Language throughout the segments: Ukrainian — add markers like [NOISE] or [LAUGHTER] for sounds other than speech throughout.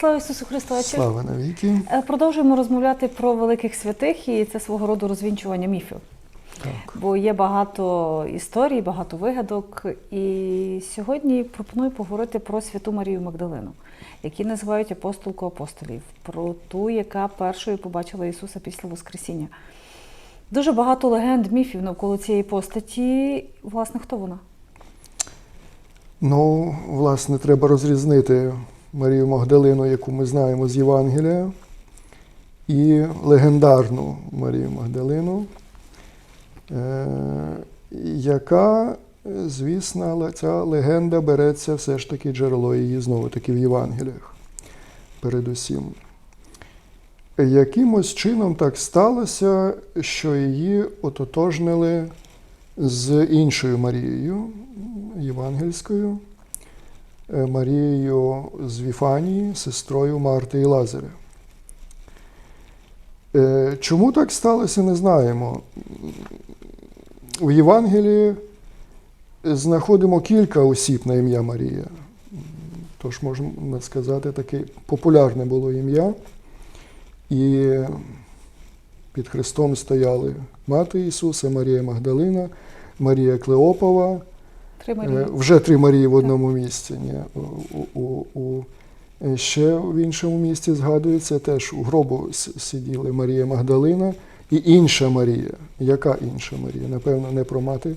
Слава Ісусу Христу! Слава навіки. Е, Продовжуємо розмовляти про великих святих, і це свого роду розвінчування міфів. Так. Бо є багато історій, багато вигадок. І сьогодні пропоную поговорити про святу Марію Магдалину, яку називають апостолку апостолів, про ту, яка першою побачила Ісуса після Воскресіння. Дуже багато легенд, міфів навколо цієї постаті. Власне, хто вона? Ну, власне, треба розрізнити Марію Магдалину, яку ми знаємо з Євангелія, і легендарну Марію Магдалину, е, яка, звісно, ця легенда береться все ж таки джерело її знову таки в Євангеліях. Передусім. Якимось чином так сталося, що її ототожнили з іншою Марією Євангельською, Марією з Віфанії, сестрою Марти і Лазаря. Е, Чому так сталося, не знаємо. В Євангелії знаходимо кілька осіб на ім'я Марія. Тож, можна сказати, таке популярне було ім'я. І під Христом стояли мати Ісуса, Марія Магдалина, Марія Клеопова. Три Е, Марії. Вже три Марії в одному місці. Ні. У, у, у, е, ще в іншому місці згадується теж у гробу сиділи Марія Магдалина і інша Марія. Яка інша Марія? Напевно, не про мати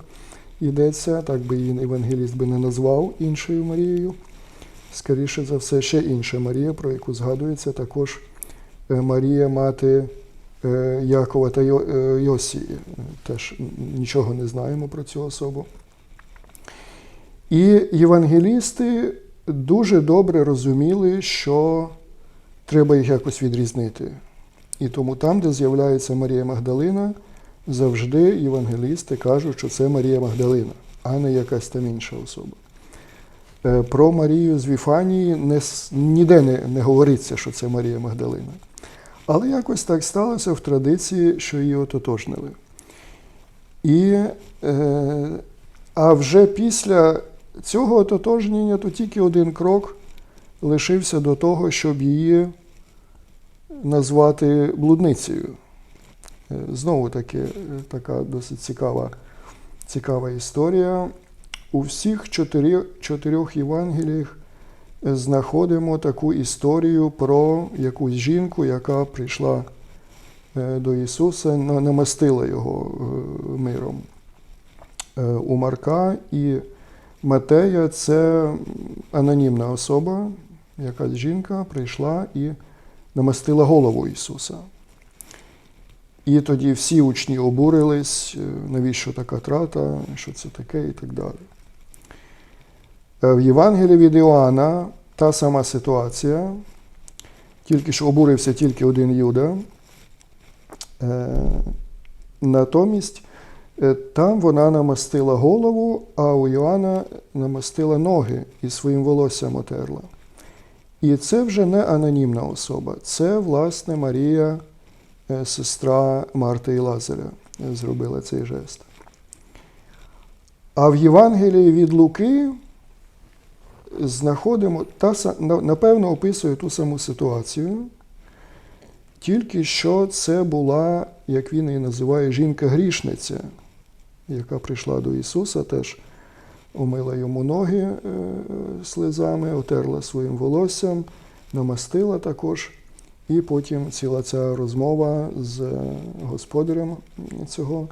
йдеться, так би її евангеліст би не назвав іншою Марією. Скоріше за все, ще інша Марія, про яку згадується також е, Марія, мати Якова та Йосії. Теж нічого не знаємо про цю особу. І євангелісти дуже добре розуміли, що треба їх якось відрізнити. І тому там, де з'являється Марія Магдалина, завжди євангелісти кажуть, що це Марія Магдалина, а не якась там інша особа. Е, Про Марію з Віфанії не, ніде не, не говориться, що це Марія Магдалина. Але якось так сталося в традиції, що її ототожнили. І, е, а вже після цього ототожнення то тільки один крок лишився до того, щоб її назвати блудницею. Е, Знову таки, е, така досить цікава, цікава історія. У всіх чотирі, чотирьох Євангеліях е, знаходимо таку історію про якусь жінку, яка прийшла до Ісуса, намастила його миром. У Марка і Матея це анонімна особа, якась жінка прийшла і намастила голову Ісуса. І тоді всі учні обурились, е, навіщо така трата, що це таке і так далі. Е, В Євангелії від Іоанна та сама ситуація, тільки що обурився тільки один Юда. Е, Натомість там вона намастила голову, а у Йоанна намастила ноги і своїм волоссям отерла. І це вже не анонімна особа, це, власне, Марія, е, сестра Марти і Лазаря, е, зробила цей жест. А в Євангелії від Луки знаходимо, та, напевно, описує ту саму ситуацію, тільки що це була, як він її називає, жінка-грішниця, яка прийшла до Ісуса, теж омила йому ноги е, слезами, отерла своїм волоссям, намастила також. І потім ціла ця розмова з господарем цього,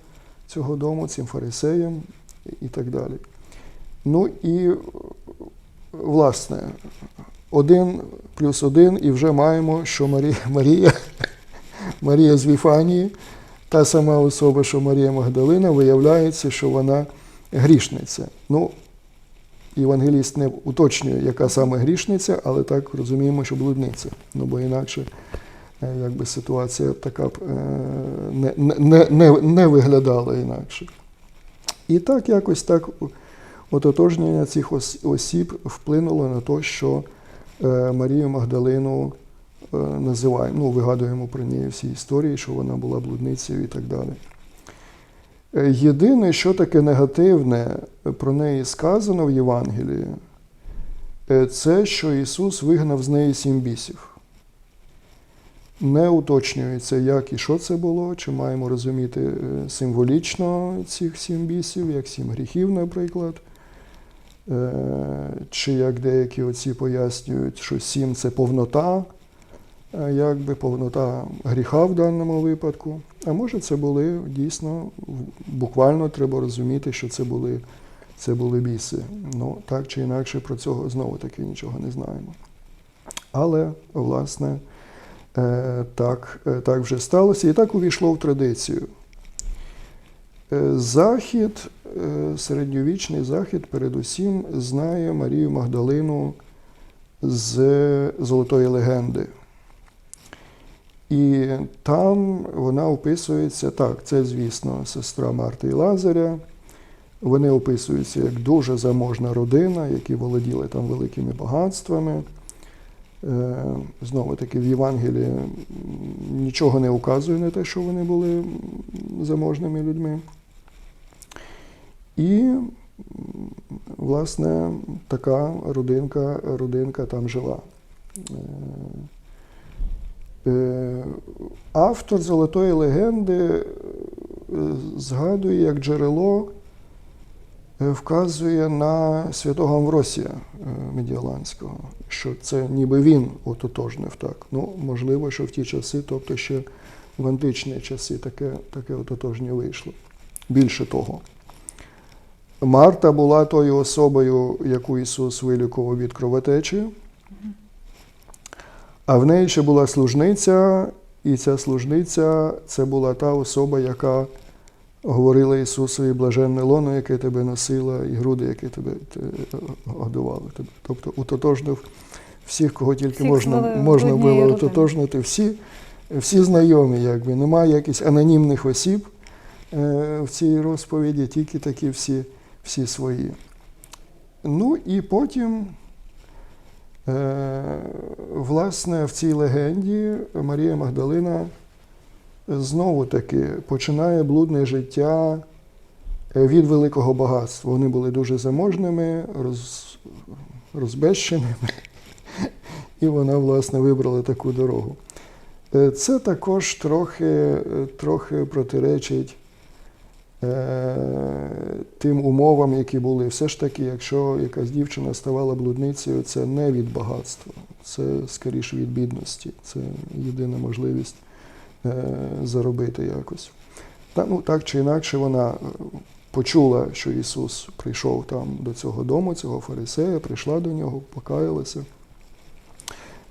цього дому, цим фарисеєм і так далі. Ну і, власне, один плюс один, і вже маємо, що Марія, Марія, [LAUGHS] Марія з Віфанії, та сама особа, що Марія Магдалина, виявляється, що вона грішниця. Ну, Євангеліст не уточнює, яка саме грішниця, але так розуміємо, що блудниця. Ну, бо інакше е, якби ситуація така б е, не, не, не, не виглядала інакше. І так якось так ототожнення цих осіб вплинуло на те, що е, Марію Магдалину називаємо, ну, вигадуємо про неї всі історії, що вона була блудницею і так далі. Е, Єдине, що таке негативне про неї сказано в Євангелії, е, це, що Ісус вигнав з неї сім бісів. Не уточнюється, як і що це було, чи маємо розуміти е, символічно цих сім бісів, як сім гріхів, наприклад. Е, Чи як деякі отці пояснюють, що сім це повнота, е, якби повнота гріха в даному випадку. А може, це були дійсно, буквально треба розуміти, що це були, це були біси. Ну, так чи інакше, про цього знову таки нічого не знаємо. Але, власне, е, так, е, так вже сталося і так увійшло в традицію. Е, Захід, е, середньовічний захід, передусім знає Марію Магдалину з Золотої легенди. І там вона описується так, це, звісно, сестра Марти і Лазаря. Вони описуються як дуже заможна родина, які володіли там великими багатствами. Е, Знову таки, в Євангелії нічого не указує на те, що вони були заможними людьми. І, власне, така родинка, родинка там жила. Е, Автор Золотої легенди е, згадує як джерело, е, вказує на святого Амвросія Медіаланського, що це ніби він ототожнив так. Ну, можливо, що в ті часи, тобто ще в античні часи, таке, таке ототожнє вийшло. Більше того. Марта була тою особою, яку Ісус вилікував від кровотечі. А в неї ще була служниця, і ця служниця це була та особа, яка говорила Ісусові блаженне лоно, яке тебе носила, і груди, які тебе те, годували. Тобто утотожнив всіх, кого тільки Всіх можна, можна було утотожнити, всі, всі знайомі, якби. Немає якихось анонімних осіб е, в цій розповіді, тільки такі всі, всі свої. Ну і потім. Е, Власне, в цій легенді Марія Магдалина знову таки починає блудне життя е, від великого багатства. Вони були дуже заможними, роз, розбещеними, і вона, власне, вибрала таку дорогу. Е, Це також трохи, трохи протиречить тим умовам, які були. Все ж таки, якщо якась дівчина ставала блудницею, це не від багатства, це скоріше від бідності. Це єдина можливість е, заробити якось. Та, ну, так чи інакше, вона е, почула, що Ісус прийшов там до цього дому, цього фарисея, прийшла до нього, покаялася,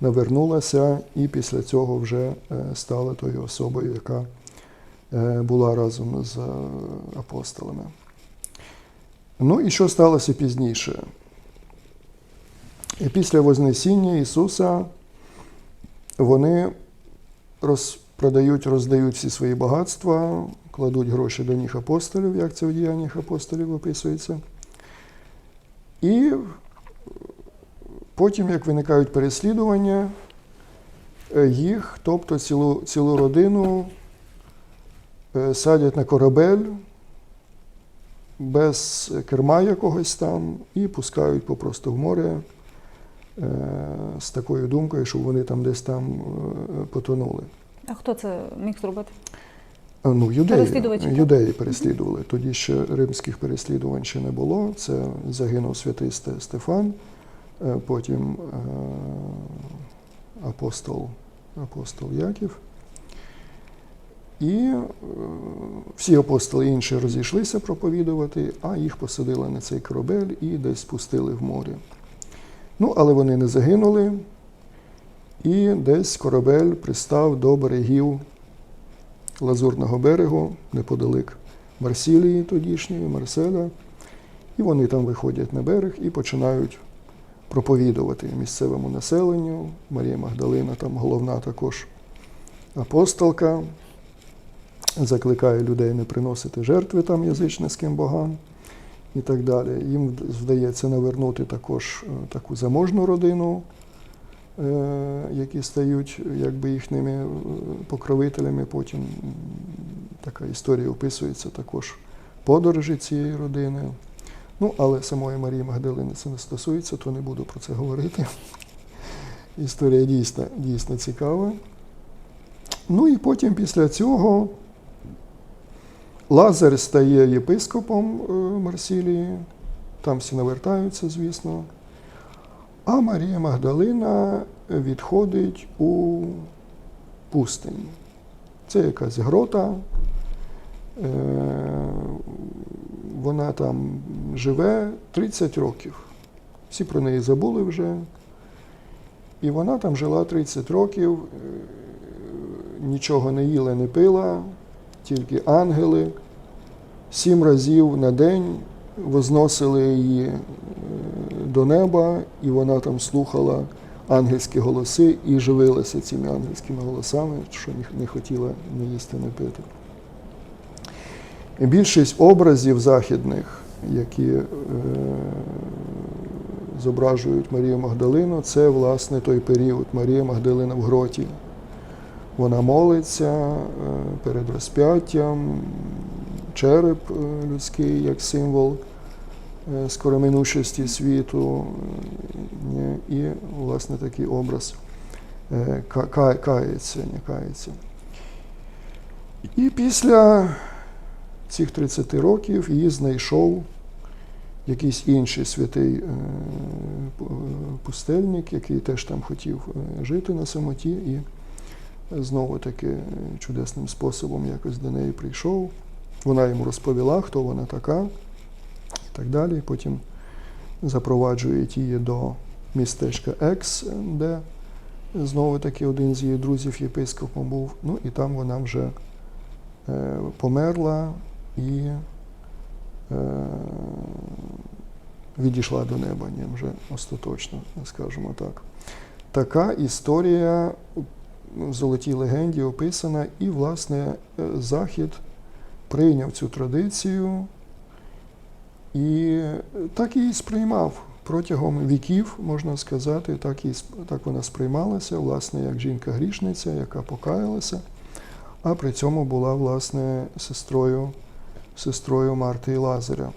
навернулася і після цього вже е, стала тою особою, яка е, була разом з е, апостолами. Ну і що сталося пізніше? Після Вознесіння Ісуса вони розпродають, роздають всі свої багатства, кладуть гроші до ніг апостолів, як це в діяннях апостолів описується. І потім, як виникають переслідування, е, їх, тобто цілу, цілу родину, е, садять на корабель без керма якогось там і пускають попросту в море е, з такою думкою, щоб вони там десь там е, потонули. А хто це міг зробити? Ну, юдеї, юдеї переслідували. Тоді ще римських переслідувань ще не було. Це загинув святий Стефан, е, потім е, апостол, апостол Яків. І е, всі апостоли інші розійшлися проповідувати, а їх посадили на цей корабель і десь спустили в море. Ну, але вони не загинули, і десь корабель пристав до берегів Лазурного берегу, неподалік Марсілії тодішньої, Марселя. І вони там виходять на берег і починають проповідувати місцевому населенню. Марія Магдалина, там головна також апостолка, закликає людей не приносити жертви там язичницьким богам і так далі. Їм вдається навернути також е, таку заможну родину, е, які стають якби їхніми е, покровителями. Потім така історія описується також подорожі цієї родини. Ну, але самої Марії Магдалини це не стосується, то не буду про це говорити. Історія дійсно, дійсно цікава. Ну і потім після цього Лазар стає єпископом е, Марсілії, там всі навертаються, звісно. А Марія Магдалина відходить у пустинь. Це якась грота. Е, Вона там живе 30 років. Всі про неї забули вже. І вона там жила 30 років, е, нічого не їла, не пила, тільки ангели. Сім разів на день возносили її е, до неба, і вона там слухала ангельські голоси і живилася цими ангельськими голосами, що не- хотіла не їсти, не пити. Більшість образів західних, які е, зображують Марію Магдалину, це власне той період Марія Магдалина в гроті. Вона молиться е, перед розп'яттям, череп е, людський як символ е, скороминущості світу, і, власне, такий образ ка- ка- кається, не кається. І після цих 30 років її знайшов якийсь інший святий пустельник, який теж там хотів жити на самоті, і знову таки е, чудесним способом якось до неї прийшов. Вона йому розповіла, хто вона така, і так далі. Потім запроваджують її до містечка Екс, де знову таки один з її друзів єпископом був. Ну і там вона вже е, померла і е, відійшла до неба, ні, вже остаточно, скажімо так. Така історія в золотій легенді описана, і, власне, е, Захід прийняв цю традицію і так і сприймав протягом віків, можна сказати, так, і, так вона сприймалася, власне, як жінка-грішниця, яка покаялася, а при цьому була, власне, сестрою, сестрою Марти і Лазаря.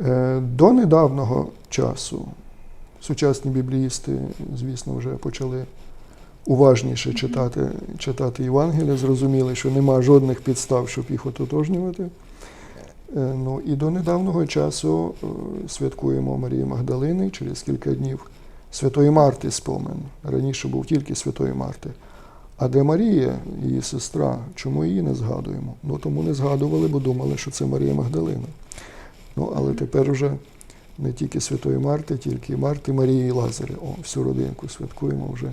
Е, До недавнього часу сучасні бібліїсти, звісно, вже почали уважніше читати, читати Євангелія, зрозуміли, що нема жодних підстав, щоб їх ототожнювати. Е, Ну і до недавнього часу е, святкуємо Марії Магдалини через кілька днів Святої Марти спомен. Раніше був тільки Святої Марти. А де Марія, її сестра, чому її не згадуємо? Ну тому не згадували, бо думали, що це Марія Магдалина. Ну, але тепер вже не тільки Святої Марти, тільки Марти, Марії і Лазаря. О, всю родинку святкуємо вже,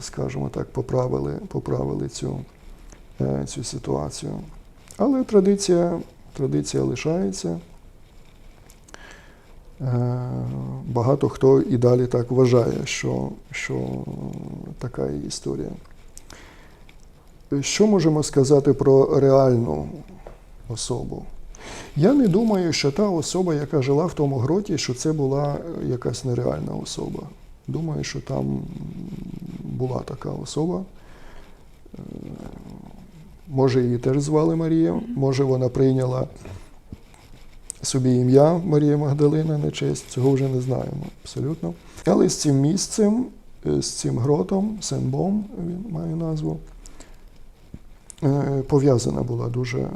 скажімо так, поправили, поправили цю, е, цю ситуацію. Але традиція, традиція лишається. Е, Багато хто і далі так вважає, що, що така історія. Що можемо сказати про реальну особу? Я не думаю, що та особа, яка жила в тому гроті, що це була е, якась нереальна особа. Думаю, що там була така особа. Е, Може, її теж звали Марія, може, вона прийняла собі ім'я Марія Магдалина на честь, цього вже не знаємо абсолютно. Але з цим місцем, е, з цим гротом, Сенбом, він має назву, е, пов'язана була дуже.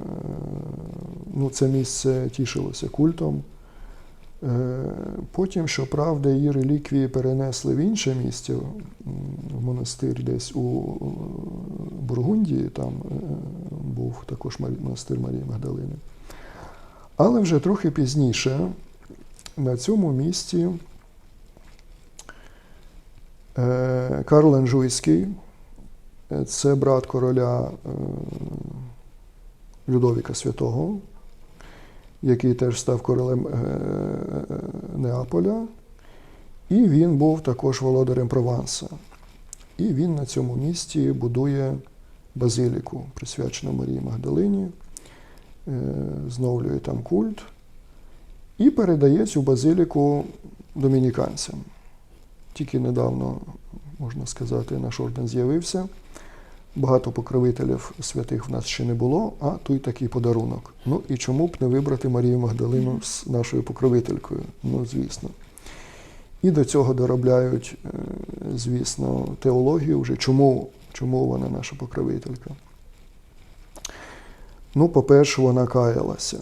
Ну, це місце тішилося культом. Е, Потім, щоправда, її реліквії перенесли в інше місце, в монастир десь у Бургундії, там е, був також монастир Марії Магдалини. Але вже трохи пізніше на цьому місці е, Карл Анжуйський, це брат короля Людовіка Святого, який теж став королем е, Неаполя, і він був також володарем Прованса. І він на цьому місці будує базиліку, присвячену Марії Магдалині, е, зновлює там культ і передає цю базиліку домініканцям. Тільки недавно, можна сказати, наш орден з'явився. Багато покровителів святих в нас ще не було, а тут такий подарунок. Ну і чому б не вибрати Марію Магдалину з нашою покровителькою? Ну, звісно. І до цього доробляють, е, звісно, теологію вже, чому, чому вона наша покровителька. Ну, по-перше, вона каялася.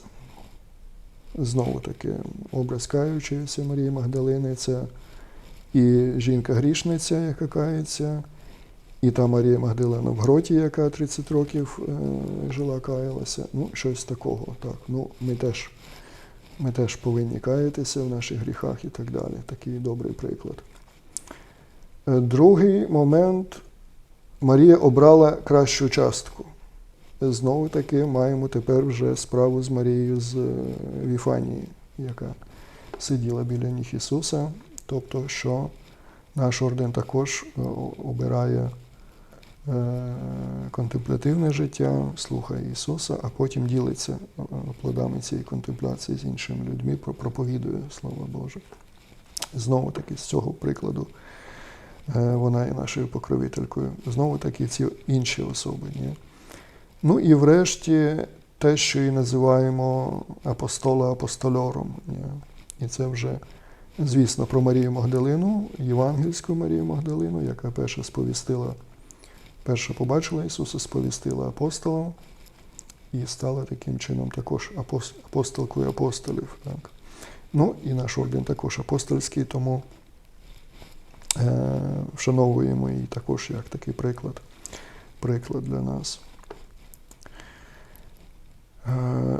Знову таки, образ каючоїся Марії Магдалини це і жінка-грішниця, яка кається, і та Марія Магдалина в гроті, яка 30 років е, жила, каялася. Ну, щось такого. Так. Ну, ми теж, ми теж повинні каятися в наших гріхах і так далі. Такий добрий приклад. Е, Другий момент Марія обрала кращу частку. Знову таки маємо тепер вже справу з Марією з е, Віфанії, яка сиділа біля ніг Ісуса. Тобто, що наш орден також обирає е, конtemплятивне життя, слухає Ісуса, а потім ділиться е, плодами цієї контемпляції з іншими людьми, проповідує Слово Боже. Знову таки, з цього прикладу е, вона є нашою покровителькою. Знову таки ці інші особи. Ні? Ну і врешті те, що і називаємо апостола апостольором. Ні? І це вже, звісно, про Марію Магдалину, євангельську Марію Магдалину, яка перша сповістила, перша побачила Ісуса, сповістила апостолам і стала таким чином також апостолкою апостолів. Так? Ну і наш орден також апостольський, тому е, вшановуємо її також як такий приклад, приклад для нас. Е,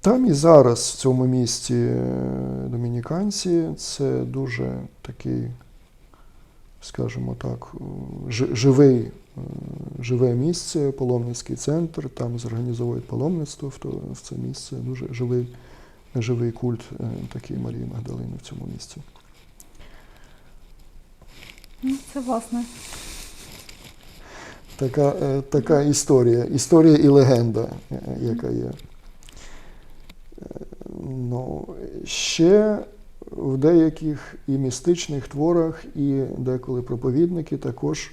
Там і зараз, в цьому місті е, домініканці, це дуже такий, скажімо так, живий, е, живе місце, паломницький центр. Там зорганізовують паломництво в, це місце. Дуже живий, живий культ е, такий Марії Магдалини в цьому місці. Ну, це власне. Така, е, така історія. Історія і легенда, е, яка є. Ну, ще в деяких і містичних творах, і деколи проповідники також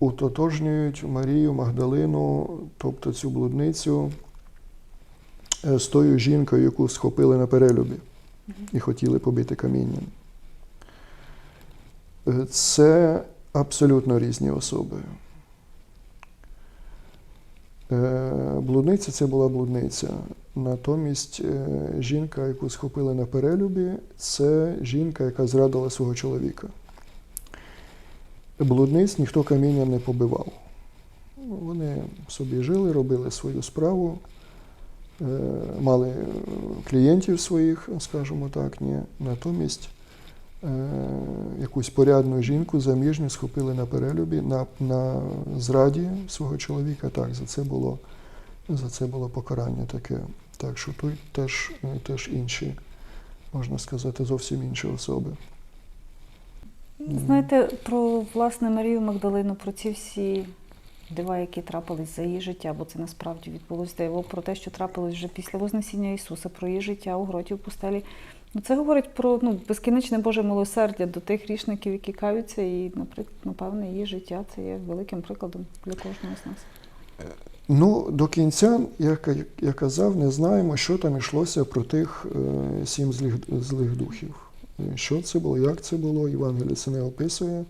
утотожнюють Марію Магдалину, тобто цю блудницю, е, з тою жінкою, яку схопили на перелюбі і хотіли побити камінням. Е, Це абсолютно різні особи. Е, Блудниця це була блудниця. Натомість жінка, яку схопили на перелюбі, це жінка, яка зрадила свого чоловіка. Блудниць ніхто камінням не побивав. Вони собі жили, робили свою справу, е, мали е, клієнтів своїх, скажімо так, ні. Натомість е, якусь порядну жінку заміжню схопили на перелюбі, на, на зраді свого чоловіка. Так, за це було, за це було покарання таке. Так що тут теж, теж інші, можна сказати, зовсім інші особи. Знаєте, про власне Марію Магдалину, про ці всі дива, які трапились за її життя, бо це насправді відбулося диво, про те, що трапилось вже після Вознесіння Ісуса, про її життя у гроті в пустелі. Ну, це говорить про ну, безкінечне Боже милосердя до тих грішників, які каються, і, наприклад, напевне, її життя це є великим прикладом для кожного з нас. Ну, до кінця, як я- казав, не знаємо, що там йшлося про тих е, сім злих, злих духів. Що це було, як це було, Євангеліє це не описує.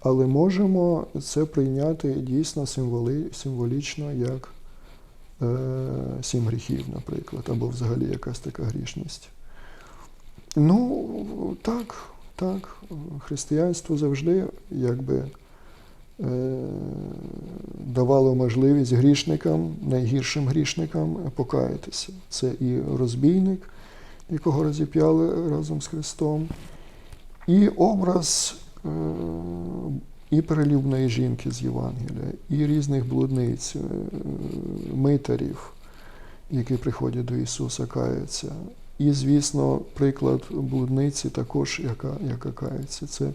Але можемо це прийняти дійсно символи, символічно як е, сім гріхів, наприклад, або взагалі якась така грішність. Ну, так, так. Християнство завжди якби е, давало можливість грішникам, найгіршим грішникам покаятися. Це і розбійник, якого розіп'яли разом з Христом, і образ е, і перелюбної жінки з Євангелія, і різних блудниць, е, митарів, які приходять до Ісуса, каються. І, звісно, приклад блудниці також, яка, яка кається. Це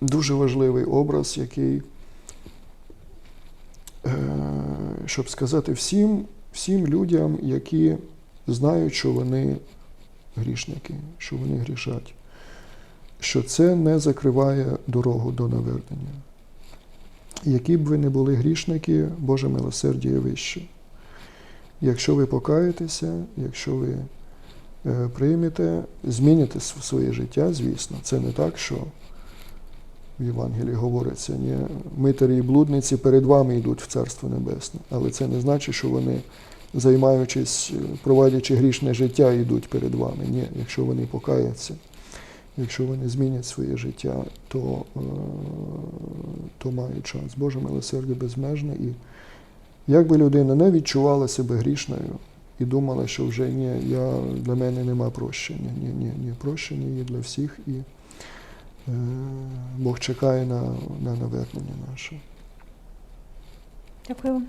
дуже важливий образ, який, е, щоб сказати всім, всім людям, які знають, що вони грішники, що вони грішать, що це не закриває дорогу до навернення. які б ви не були грішники, Боже милосердя є вище. Якщо ви покаєтеся, якщо ви е, приймете, зміните своє життя, звісно, це не так, що в Євангелії говориться, ні, митарі і блудниці перед вами йдуть в Царство Небесне. Але це не значить, що вони, займаючись, е, проводячи грішне життя, йдуть перед вами. Ні, якщо вони покаяться, якщо вони змінять своє життя, то, е, то мають шанс. Боже милосердя безмежне. І як би людина не відчувала себе грішною і думала, що вже ні, я, для мене нема прощення. Ні, ні, ні, прощення є для всіх, і е, Бог чекає на, на навернення наше. Дякую.